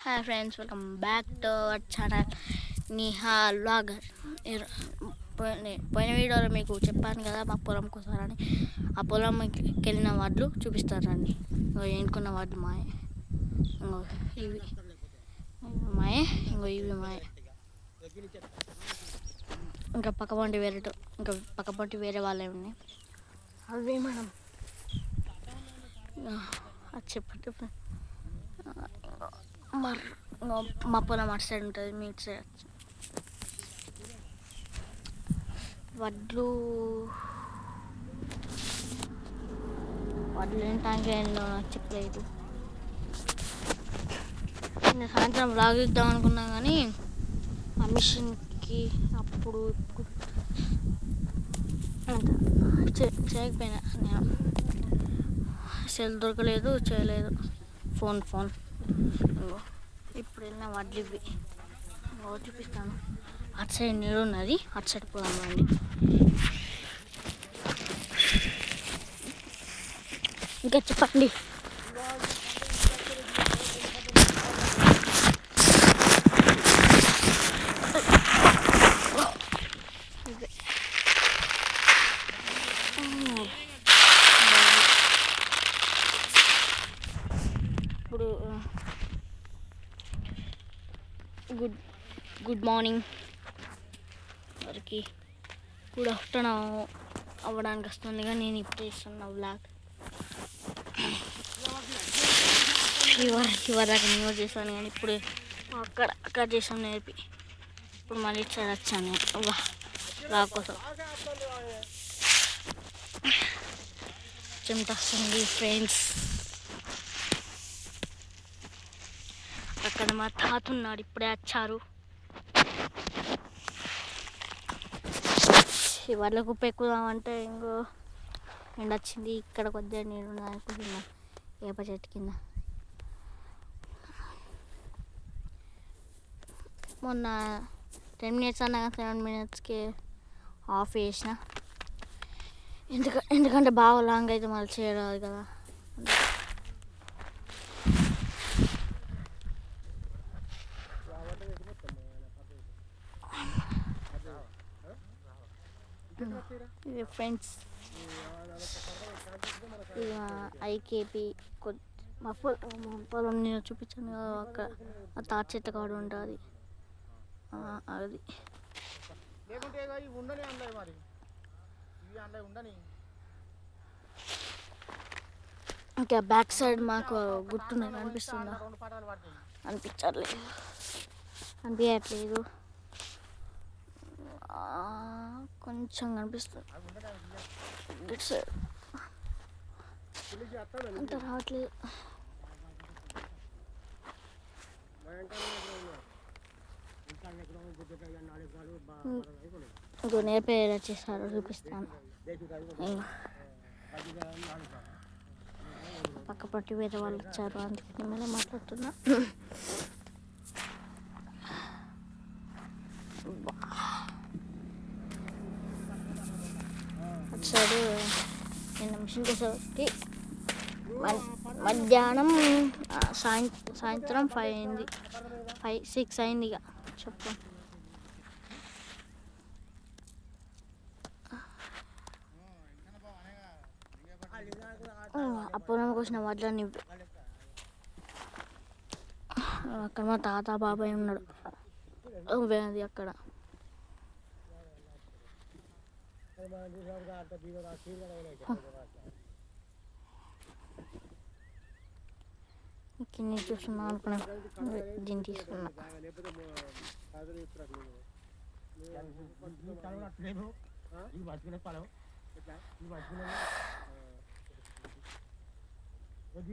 Hi friends welcome back to our channel Niha vlogger పోయిన వీడియోలో మీకు చెప్పాను కదా మా పొలం కోసారని. ఆ పొలంకి వెళ్ళిన వడ్లు చూపిస్తారండి. ఇంకో ఎన్నుకున్న వడ్లు మాయ. ఇంకో ఇవి. మాయే ఇంకో ఇవి మాయ. ఇంకా పక్క పంటి వేరే ఇంకా పక్క పంటి వేరే వాళ్ళే ఉన్నాయి. అవి మనం చెప్పండి మా పొలం అటు సైడ్ ఉంటుంది మీ ఇటు సైడ్ వడ్లు వడ్లు ఏంటానికి ఏంటో నాకు చెప్పలేదు. నేను సాయంత్రం బ్లాగ్ ఇద్దాం అనుకున్నా కానీ ఆ మిషన్కి అప్పుడు ఇప్పుడు చేయకపోయినా నేను. సెల్ దొరకలేదు చేయలేదు. Phone phone. ఇదిగో. ఇప్పుడు వెళ్ళిన వడ్లు ఇవి చూపిస్తాను. అటు సైడ్ నీరు ఉన్నది అటు సైడ్ పోదాం అండి ఇంకా చెప్పండి. ఇప్పుడు గుడ్ గుడ్ మార్నింగ్. వారికి గుడ్ ఆఫ్టర్నూన్ అవ్వడానికి వస్తుంది కానీ నేను ఇప్పుడు ఇస్తున్న బ్లాగ్ ఫీవర్ ఫీవర్ దాకా చేశాను కానీ ఇప్పుడు అక్కడ అక్కడ చేసాను నేర్పి. ఇప్పుడు మళ్ళీ ఇటు సైడ్ వచ్చాను కోసం. చెమట వస్తుంది ఫ్రెండ్స్ అక్కడ మా తాత ఉన్నాడు ఇప్పుడే వచ్చారు. వాళ్ళకు కుప్ప ఎక్కుదామంటే ఇంకో ఎండ వచ్చింది ఇక్కడ కొద్దిగా నీళ్ళు అనుకుంటున్నా వేప చెట్టు కింద. మొన్న టెన్ మినిట్స్ అన్నా సెవెన్ మినిట్స్కి ఆఫ్ చేసిన. ఎందుక ఎందుకంటే బాగా లాంగ్ అయితే మళ్ళీ చేయరాదు కదా. ఇది ఫ్రెండ్స్. ఇది మా ఐకేపీ మా పొలం నేను చూపించాను అక్కడ ఆ తాటి చెట్టు కాడ ఉంటుంది. అది. ఇక బ్యాక్ సైడ్ మాకు గుర్తున్నది అనిపిస్తుందా అనిపించట్లేదు. అనిపించట్లేదు కొంచెం కనిపిస్తుంది. అవి అంత రావట్లేదు. గునే పేరు వచ్చేసారు చూపిస్తాను. పక్కపట్టి పక్క పట్టి వేరే వాళ్ళు వచ్చారు అందుకని మళ్ళీ మాట్లాడుతున్నా. అటు నిన్న మిషన్ కోసేకి మధ్యాహ్నం సాయం సాయంత్రం ఫైవ్ అయింది. ఫైవ్ సిక్స్ అయింది ఇక. చెప్పు. అప్పుడు వచ్చిన కోసిన వడ్లని అక్కడ మా తాత బాబాయ్ ఉన్నాడు. అది అక్కడ.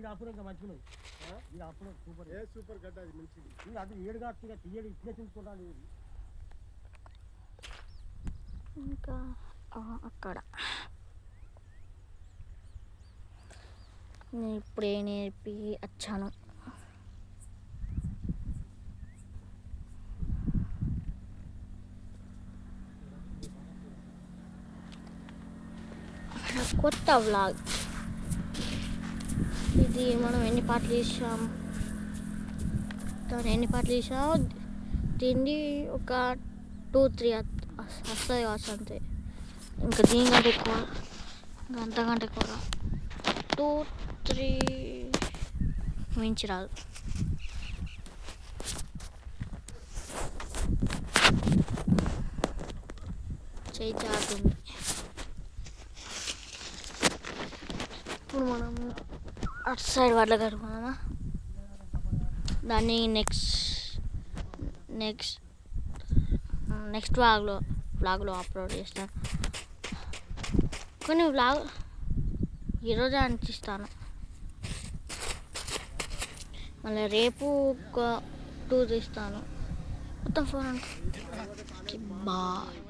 అప్పుడు ఇంకా మంచిగున్నాయి దీని అప్పుడు సూపర్ ఏ సూపర్ గడ్డ అది మంచిది ఇది అది ఏడు కాదు తీయడు ఇట్లే చూసుకుంటాను ఇది ఇంకా అక్కడ. నేను ఇప్పుడే నేర్పి వచ్చాను. కొత్త వ్లాగ్ ఇది మనం ఎన్ని పాటలు చేసాం దాని ఎన్ని పాటలు తీసినా దీన్ని ఒక టూ త్రీ వస్తుంది కావచ్చు అంతే. ఇంకా దీనికంటే ఎక్కువ. ఇంకా అంతకంటే ఎక్కువ టూ త్రీ. మించి రాదు. చేయి జారుతుంది ఇప్పుడు మనం అటు సైడ్ వడ్ల కడుకున్నామా దాన్ని నెక్స్ట్ నెక్స్ట్ నెక్స్ట్ వ్లాగ్లో వ్లాగ్లో అప్లోడ్ చేస్తాను. కొన్ని వ్లాగ్ ఈరోజే అంటిస్తాను. మళ్ళీ రేపు ఒక టూ తీస్తాను. మొత్తం ఫోర్ అంటే బాయ్.